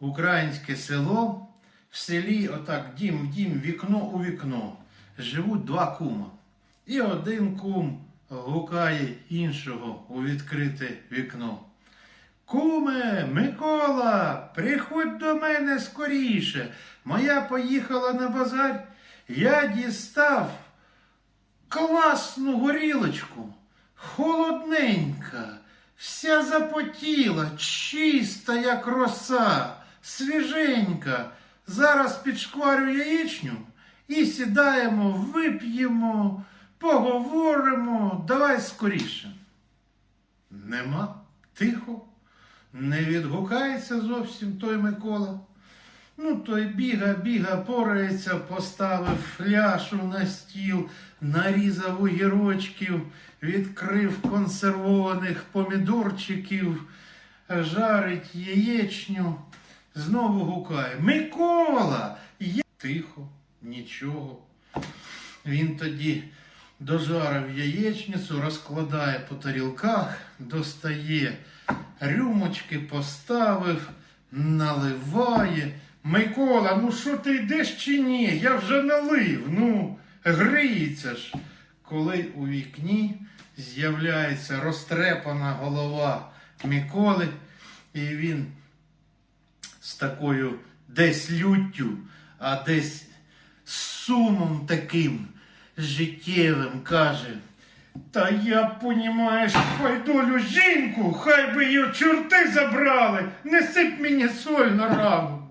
українське село. В селі, отак, дім в дім, вікно у вікно. Живуть два кума. І один кум гукає іншого у відкрите вікно. Куме, Микола, приходь до мене скоріше. Моя поїхала на базар. Я дістав класну горілочку, холодненька, вся запотіла, чиста, як роса, свіженька. Зараз підшкварю яєчню і сідаємо, вип'ємо, поговоримо. Давай скоріше. Нема, тихо, не відгукається зовсім той Микола. Ну, той біга, біга, порається, поставив фляшу на стіл, нарізав огірочків, відкрив консервованих помідорчиків, жарить яєчню, знову гукає. Микола! Я... Тихо, нічого. Він тоді дожарив яєчницю, розкладає по тарілках, достає рюмочки, поставив, наливає. Микола, ну що ти йдеш чи ні? Я вже налив, ну, гріється ж. Коли у вікні з'являється розтрепана голова Миколи, і він з такою десь люттю, а десь з сумом таким життєвим каже. Та я, понімаєш, пайдолю жінку, хай би її чорти забрали, не сип мені соль на рану.